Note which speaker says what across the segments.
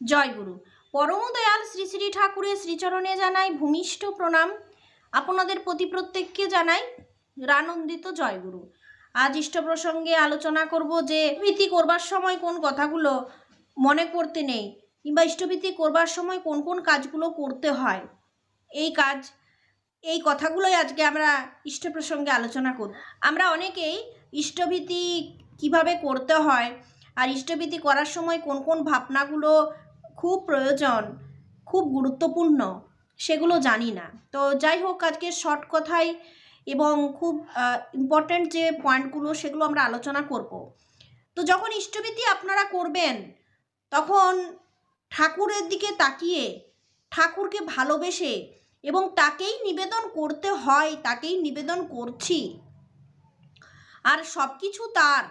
Speaker 1: জয় গুরু পরম দয়াল শ্রী শ্রী ঠাকুরের শ্রীচরণে জানাই ভূমিষ্ঠ প্রণাম। আপনাদের প্রতি প্রত্যেককে জানাই রানন্দিত জয়গুরু। আজ ইষ্ট প্রসঙ্গে আলোচনা করব যে ভীতি করবার সময় কোন কথাগুলো মনে করতে নেই, কিংবা ইষ্টভীতি করবার সময় কোন কোন কাজগুলো করতে হয়। এই কাজ, এই কথাগুলোই আজকে আমরা ইষ্ট প্রসঙ্গে আলোচনা করব। আমরা অনেকেই ইষ্টভীতি কীভাবে করতে হয়, আর ইষ্টভীতি করার সময় কোন কোন ভাবনাগুলো খুব প্রয়োজন, খুব গুরুত্বপূর্ণ, সেগুলো জানি না। তো যাই হোক, আজকে শর্ট কথায় এবং খুব ইম্পর্ট্যান্ট যে পয়েন্টগুলো সেগুলো আমরা আলোচনা করব। তো যখন ইষ্টভীতি আপনারা করবেন, তখন ঠাকুরের দিকে তাকিয়ে, ঠাকুরকে ভালোবেসে এবং তাকেই নিবেদন করতে হয়, তাকেই নিবেদন করছি। আর সব কিছু তার,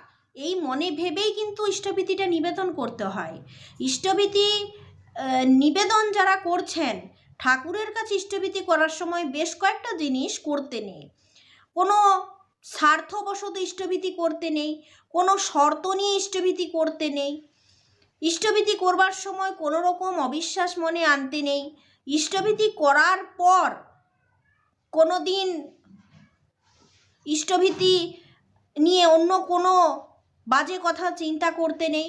Speaker 1: এই মনে ভেবেই কিন্তু ইষ্টভীতিটা নিবেদন করতে হয়। ইষ্টভীতি নিবেদন যারা করছেন, ঠাকুরের কাছে ইষ্টভীতি করার সময় বেশ কয়েকটা জিনিস করতে নেই। কোনো স্বার্থবশত ইষ্টভীতি করতে নেই, কোনো শর্ত নিয়ে ইষ্টভীতি করতে নেই। ইষ্টভীতি করবার সময় কোনো রকম অবিশ্বাস মনে আনতে নেই। ইষ্টভীতি করার পর কোনো দিন ইষ্টভীতি নিয়ে অন্য কোনো বাজে কথা চিন্তা করতে নেই।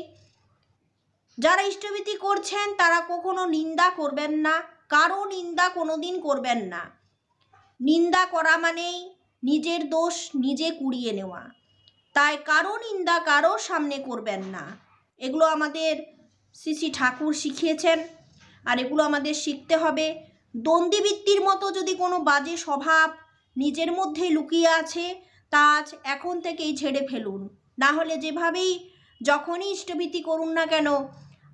Speaker 1: যারা ইষ্টভীতি করছেন, তারা কখনো নিন্দা করবেন না। কারও নিন্দা কোনো দিন করবেন না। নিন্দা করা মানেই নিজের দোষ নিজে কুড়িয়ে নেওয়া। তাই কারও নিন্দা কারও সামনে করবেন না। এগুলো আমাদের শ্রী শ্রী ঠাকুর শিখিয়েছেন। আর এগুলো আমাদের শিখতে হবে। দ্বন্দ্বিবৃত্তির মতো যদি কোনো বাজে স্বভাব নিজের মধ্যে লুকিয়ে আছে, তা আজ এখন থেকেই ছেড়ে ফেলুন। না হলে যেভাবেই যখনই ইষ্টভীতি করুন না কেন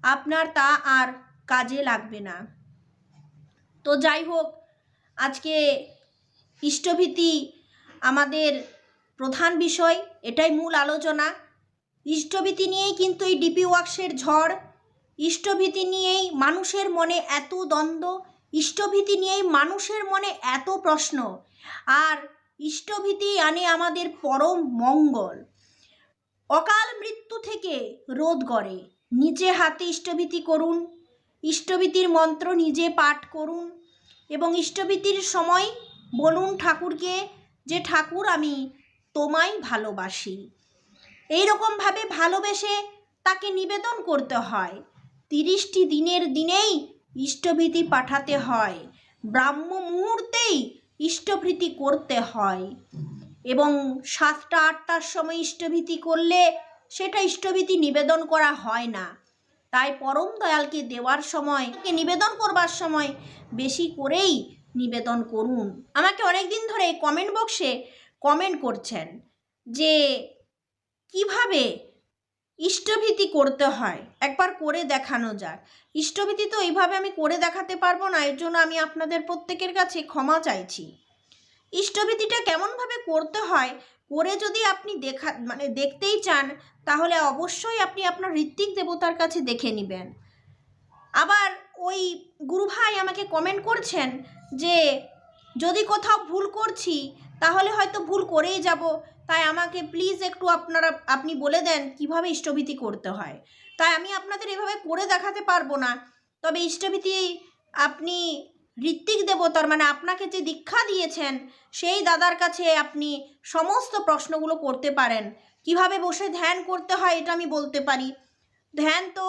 Speaker 1: আপনার তা আর কাজে লাগবে না। তো যাই হোক, আজকে ইষ্টভীতি আমাদের প্রধান বিষয়, এটাই মূল আলোচনা। ইষ্টভীতি নিয়েই কিন্তু এই ডিপি ওয়াক্সের ঝড়, ইষ্টভীতি নিয়েই মানুষের মনে এত দ্বন্দ্ব, ইষ্টভীতি নিয়েই মানুষের মনে এত প্রশ্ন। আর ইষ্টভীতি আনে আমাদের পরম মঙ্গল। অকাল মৃত্যু থেকে রোধ করে নিজে হাতে ইষ্টভীতি করুন, ইষ্টভীতির মন্ত্র নিজে পাঠ করুন এবং ইষ্টভীতির সময় বলুন ঠাকুরকে যে, ঠাকুর, আমি তোমায় ভালোবাসি। এই রকমভাবে ভালোবেসে তাকে নিবেদন করতে হয়। তিরিশটি দিনের দিনেই ইষ্টভীতি পাঠাতে হয়। ব্রাহ্ম মুহূর্তেই ইষ্টভীতি করতে হয় এবং সাতটা, আটটার সময় ইষ্টভীতি করলে সেটা ইষ্টভীতি নিবেদন করা হয় না। তাই পরম দয়ালকে দেওয়ার সময় নিবেদন করবার সময় বেশি করেই নিবেদন করুন। আমাকে অনেক দিন ধরে কমেন্ট বক্সে কমেন্ট করছেন যে কীভাবে ইষ্টভীতি করতে হয়? একবার করে দেখানো যাক। ইষ্টভীতি তো এইভাবে আমি করে দেখাতে পারব না, এর জন্য আমি আপনাদের প্রত্যেকের কাছে ক্ষমা চাইছি। ইষ্টভীতিটা কেমনভাবে করতে হয় করে যদি আপনি দেখা মানে দেখতেই চান, তাহলে অবশ্যই আপনি আপনার ঋত্বিক দেবতার কাছে দেখে নেবেন। আবার ওই গুরু ভাই আমাকে কমেন্ট করছেন যে, যদি কোথাও ভুল করছি, তাহলে হয়তো ভুল করেই যাব। তাই আমাকে প্লিজ একটু আপনারা, আপনি বলে দেন কীভাবে ইষ্টভীতি করতে হয়। তাই আমি আপনাদের এভাবে করে দেখাতে পারব না। তবে ইষ্টভীতি আপনি ঋত্বিক দেবতার মানে আপনাকে যে দীক্ষা দিয়েছেন, সেই দাদার কাছে আপনি সমস্ত প্রশ্নগুলো করতে পারেন। কীভাবে বসে ধ্যান করতে হয় এটা আমি বলতে পারি। ধ্যান তো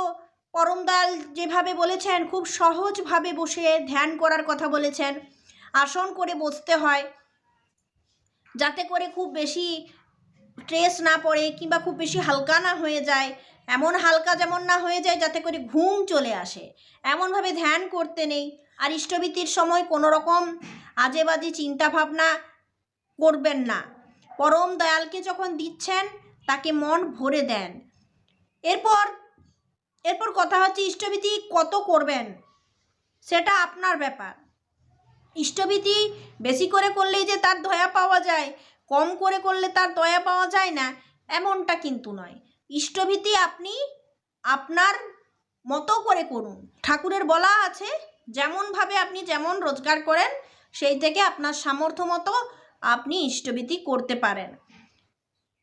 Speaker 1: পরমদাল যেভাবে বলেছেন, খুব সহজভাবে বসে ধ্যান করার কথা বলেছেন। আসন করে বসতে হয়, যাতে করে খুব বেশি স্ট্রেস না পড়ে কিংবা খুব বেশি হালকা না হয়ে যায়। এমন হালকা যেমন না হয়ে যায়, যাতে করে ঘুম চলে আসে। এমনভাবে ধ্যান করতে নেই। আর ইষ্টভীতির সময় কোনো রকম আজে বাজে চিন্তাভাবনা করবেন না। পরম দয়ালকে যখন দিচ্ছেন, তাকে মন ভরে দেন। এরপর এরপর কথা হচ্ছে, ইষ্টভীতি কত করবেন? সেটা আপনার ব্যাপার। ইষ্টভীতি বেশি করে করলেই যে তার দয়া পাওয়া যায়, কম করে করলে তার দয়া পাওয়া যায় না, এমনটা কিন্তু নয়। ইষ্টভীতি আপনি আপনার মতো করে করুন। ঠাকুরের বলা আছে যেমনভাবে আপনি যেমন রোজগার করেন, সেই থেকে আপনার সামর্থ্য মতো আপনি ইষ্টভীতি করতে পারেন।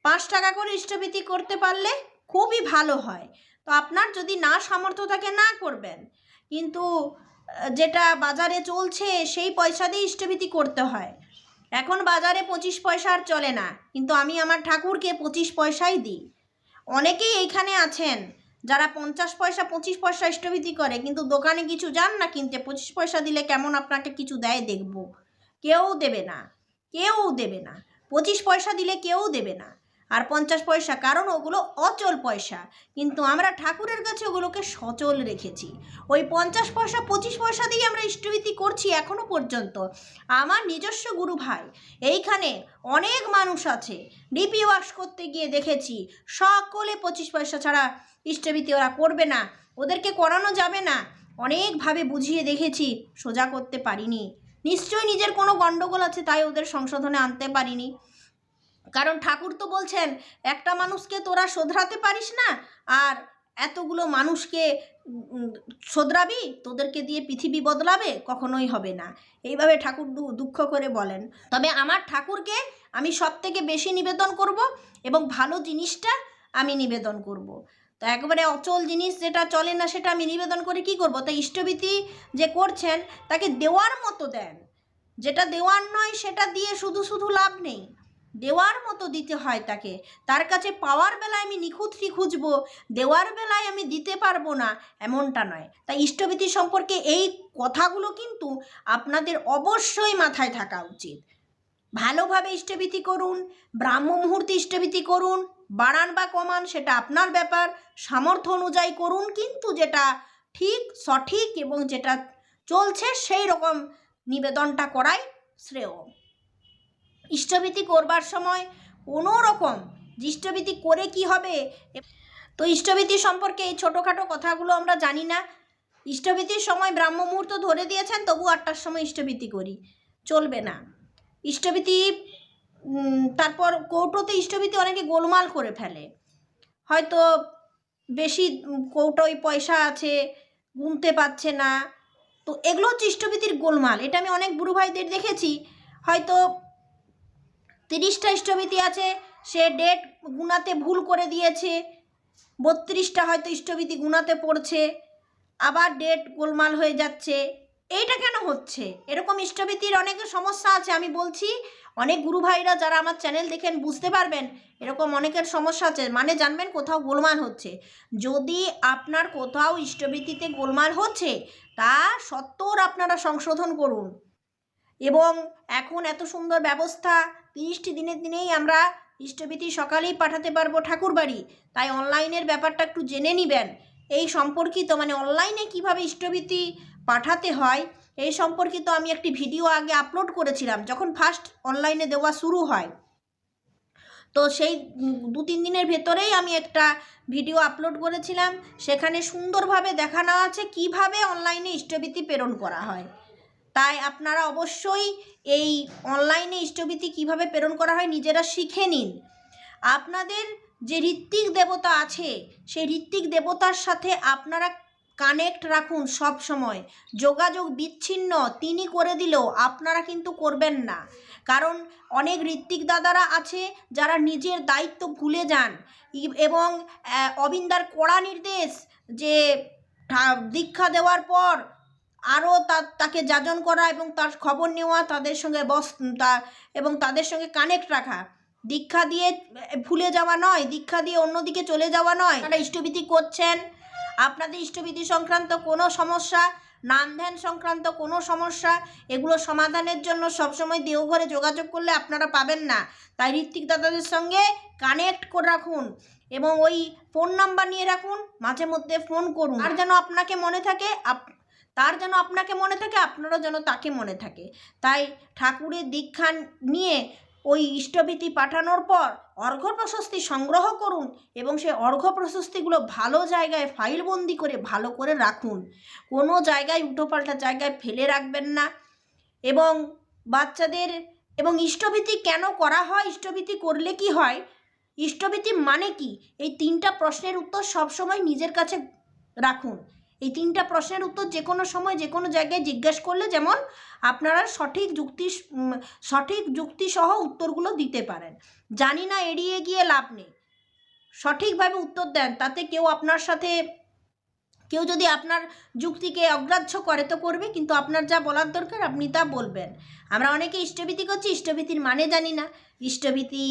Speaker 1: পাঁচ টাকা করে ইষ্টভীতি করতে পারলে খুবই ভালো হয়। তো আপনার যদি না সামর্থ্য থাকে, না করবেন। কিন্তু, যেটা বাজারে চলছে, সেই পয়সা দিয়ে ইষ্টভীতি করতে হয়। এখন বাজারে পঁচিশ পয়সা আর চলে না। কিন্তু আমি আমার ঠাকুরকে পঁচিশ পয়সাই দিই। অনেকেই এইখানে আছেন যারা পঞ্চাশ পয়সা, পঁচিশ পয়সা ইষ্টভীতি করে, কিন্তু দোকানে কিছু যান না কিনতে, পঁচিশ পয়সা দিলে কেমন আপনাকে কিছু দেয় দেখব? কেউ দেবে না। কেউ দেবে না। পঁচিশ পয়সা দিলে কেউ দেবে না। আর পঞ্চাশ পয়সা, কারণ ওগুলো অচল পয়সা। কিন্তু আমরা ঠাকুরের কাছে ওগুলোকে সচল রেখেছি। ওই পঞ্চাশ পয়সা, পঁচিশ পয়সা দিয়ে আমরা ইষ্টভীতি করছি এখনও পর্যন্ত। আমার নিজস্ব গুরু ভাই, এইখানে অনেক মানুষ আছে। ডিপি ওয়াশ করতে গিয়ে দেখেছি, সকলে পঁচিশ পয়সা ছাড়া ইষ্টভীতি ওরা করবে না। ওদেরকে করানো যাবে না। অনেকভাবে বুঝিয়ে দেখেছি, সোজা করতে পারিনি। নিশ্চয়ই নিজের কোনো গণ্ডগোল আছে, তাই ওদের সংশোধনে আনতে পারিনি। কারণ ঠাকুর তো বলছেন, একটা মানুষকে তোরা শোধরাতে পারিস না, আর এতগুলো মানুষকে শোধরাবি, তোদেরকে দিয়ে পৃথিবী বদলাবে, কখনোই হবে না। এইভাবে ঠাকুর দুঃখ করে বলেন। তবে আমার ঠাকুরকে আমি সব থেকে বেশি নিবেদন করব এবং ভালো জিনিসটা আমি নিবেদন করব। তো একবারে অচল জিনিস যেটা চলে না, সেটা আমি নিবেদন করে কি করব? তাই ইষ্টভীতি যে করছেন, তাকে দেওয়ার মতো দেন। যেটা দেওয়ার নয়, সেটা দিয়ে শুধু শুধু লাভ নেই। দেওয়ার মতো দিতে হয় তাকে। তার কাছে পাওয়ার বেলায় আমি নিখুঁতটি খুঁজবো, দেওয়ার বেলায় আমি দিতে পারব না, এমনটা নয়। তাই ইষ্টভীতি সম্পর্কে এই কথাগুলো কিন্তু আপনাদের অবশ্যই মাথায় থাকা উচিত। ভালোভাবে ইষ্টভীতি করুন, ব্রাহ্ম মুহূর্তে ইষ্টভীতি করুন, বাড়ান বা কমান সেটা আপনার ব্যাপার, সামর্থ্য অনুযায়ী করুন কিন্তু যেটা ঠিক, সঠিক এবং যেটা চলছে সেই রকম নিবেদনটা করাই শ্রেয়। ইষ্টভীতি করবার সময় কোনো রকম ইষ্টভীতি করে কি হবে? তো ইষ্টভীতি সম্পর্কে এই ছোটোখাটো কথাগুলো আমরা জানি না। ইষ্টভীতির সময় ব্রাহ্ম মুহূর্ত ধরে দিয়েছেন, তবু আটটার সময় ইষ্টভীতি করি। চলবে না। ইষ্টভীতি তারপর কৌটোতে ইষ্টভীতি অনেকে গোলমাল করে ফেলে। হয়তো বেশি কৌটোয় পয়সা আছে, গুনতে পারছে না। তো এগুলো হচ্ছে ইষ্টভীতির গোলমাল। এটা আমি অনেক বুড়ো ভাইদের দেখেছি। হয়তো তিরিশটা ইষ্টভীতি আছে, সে ডেট গুনাতে ভুল করে দিয়েছে। বত্রিশটা হয়তো ইষ্টভীতি গুনাতে পড়ছে, আবার ডেট গোলমাল হয়ে যাচ্ছে। এইটা কেন হচ্ছে? এরকম ইষ্টভীতির অনেক সমস্যা আছে, আমি বলছি, অনেক গুরু ভাইরা যারা আমার চ্যানেল দেখেন বুঝতে পারবেন, এরকম অনেকের সমস্যা আছে। মানে জানবেন কোথাও গোলমাল হচ্ছে। যদি আপনার কোথাও ইষ্টভীতিতে গোলমাল হচ্ছে, তা সত্তর আপনারা সংশোধন করুন। এবং এখন এত সুন্দর ব্যবস্থা তিরিশটি দিনের দিনেই আমরা ইষ্টভীতি সকালেই পাঠাতে পারব ঠাকুর বাড়ি। তাই অনলাইনের ব্যাপারটা একটু জেনে নেবেন। এই সম্পর্কিত মানে অনলাইনে কীভাবে ইষ্টভীতি পাঠাতে হয়, এই সম্পর্কিত আমি একটি ভিডিও আগে আপলোড করেছিলাম যখন ফার্স্ট অনলাইনে দেওয়া শুরু হয়। তো সেই দু তিন দিনের ভেতরেই আমি একটা ভিডিও আপলোড করেছিলাম। সেখানে সুন্দরভাবে দেখানো আছে কীভাবে অনলাইনে ইষ্টভীতি প্রেরণ করা হয়। তাই আপনারা অবশ্যই এই অনলাইনে ইষ্টভীতি কীভাবে প্রেরণ করা হয় নিজেরা শিখে নিন। আপনাদের যে ঋত্বিক দেবতা আছে, সেই ঋত্বিক দেবতার সাথে আপনারা কানেক্ট রাখুন সব সময়। যোগাযোগ বিচ্ছিন্ন, তিনি করে দিলেও আপনারা কিন্তু করবেন না। কারণ অনেক ঋত্বিক দাদারা আছে, যারা নিজের দায়িত্ব ভুলে যান। এবং অবিন্দার কড়া নির্দেশ যে দীক্ষা দেওয়ার পর আরও তাকে যাজন করা এবং তার খবর নেওয়া, তাদের সঙ্গে বস, তা, এবং তাদের সঙ্গে কানেক্ট রাখা। দীক্ষা দিয়ে ভুলে যাওয়া নয়, দীক্ষা দিয়ে অন্যদিকে চলে যাওয়া নয়। তারা ইষ্টভীতি করছেন, আপনাদের ইষ্টভীতি সংক্রান্ত কোনো সমস্যা, নাম ধ্যান সংক্রান্ত কোনো সমস্যা, এগুলো সমাধানের জন্য সবসময় দেওঘরে যোগাযোগ করলে আপনারা পাবেন না। তাই ঋত্বিক দাদাদের সঙ্গে কানেক্ট করে রাখুন এবং ওই ফোন নাম্বার নিয়ে রাখুন, মাঝে মধ্যে ফোন করুন। আর যেন আপনাকে মনে থাকে, আপ- তার যেন আপনাকে মনে থাকে, আপনারও যেন তাকে মনে থাকে। তাই ঠাকুরের দীক্ষা নিয়ে ওই ইষ্টভীতি পাঠানোর পর অর্ঘ্য প্রশস্তি সংগ্রহ করুন এবং সেই অর্ঘ্য প্রশস্তিগুলো ভালো জায়গায় ফাইলবন্দি করে ভালো করে রাখুন। কোনো জায়গায় উল্টোপাল্টা জায়গায় ফেলে রাখবেন না এবং বাচ্চাদের এবং ইষ্টভীতি কেন করা হয়, ইষ্টভীতি করলে কি হয়? ইষ্টভীতি মানে কি? এই তিনটা প্রশ্নের উত্তর সবসময় নিজের কাছে রাখুন। এই তিনটা প্রশ্নের উত্তর যে কোনো সময় যে কোনো জায়গায় জিজ্ঞেস করলে যেমন আপনারা সঠিক যুক্তি সঠিক যুক্তিসহ উত্তরগুলো দিতে পারেন। জানি না, এড়িয়ে গিয়ে লাভ নেই। সঠিকভাবে উত্তর দেন, তাতে কেউ আপনার সাথে, কেউ যদি আপনার যুক্তিকে অগ্রাহ্য করে তো করবে, কিন্তু আপনার যা বলার দরকার আপনি তা বলবেন। আমরা অনেকে ইষ্টভীতি করছি, ইষ্টভীতির মানে জানি না। ইষ্টভীতি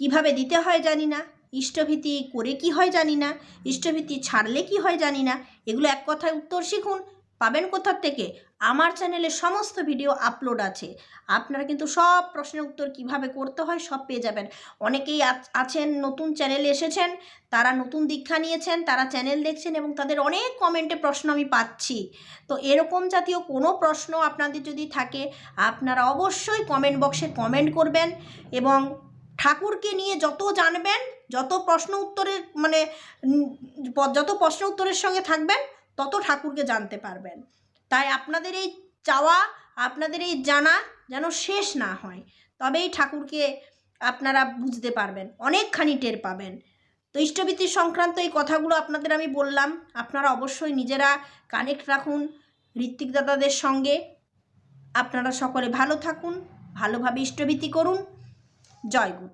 Speaker 1: কীভাবে দিতে হয় জানি না। ইষ্টভীতি করে কি হয় জানি না, ইষ্টভীতি ছাড়লে কি হয় জানি না, এগুলো এক কথায় উত্তর শিখুন। পাবেন কোথার থেকে? আমার চ্যানেলে সমস্ত ভিডিও আপলোড আছে। আপনারা কিন্তু সব প্রশ্নের উত্তর কীভাবে করতে হয় সব পেয়ে যাবেন। অনেকেই আছ- আছেন, নতুন চ্যানেলে এসেছেন, তারা নতুন দীক্ষা নিয়েছেন, তারা চ্যানেল দেখছেন এবং তাদের অনেক কমেন্টে প্রশ্ন আমি পাচ্ছি। তো এরকম জাতীয় কোনো প্রশ্ন আপনাদের যদি থাকে, আপনারা অবশ্যই কমেন্ট বক্সে কমেন্ট করবেন এবং ঠাকুরকে নিয়ে যত জানবেন যত প্রশ্ন উত্তরের মানে যত প্রশ্ন উত্তরের সঙ্গে থাকবেন, তত ঠাকুরকে জানতে পারবেন। তাই আপনাদের এই চাওয়া, আপনাদের এই জানা যেন শেষ না হয়, তবেই ঠাকুরকে আপনারা বুঝতে পারবেন, অনেকখানি টের পাবেন। তো ইষ্টভীতি সংক্রান্ত এই কথাগুলো আপনাদের আমি বললাম, আপনারা অবশ্যই নিজেরা কানেক্ট রাখুন ঋত্বিক দাদাদের সঙ্গে। আপনারা সকলে ভালো থাকুন, ভালোভাবে ইষ্টভীতি করুন। জয় গুরু।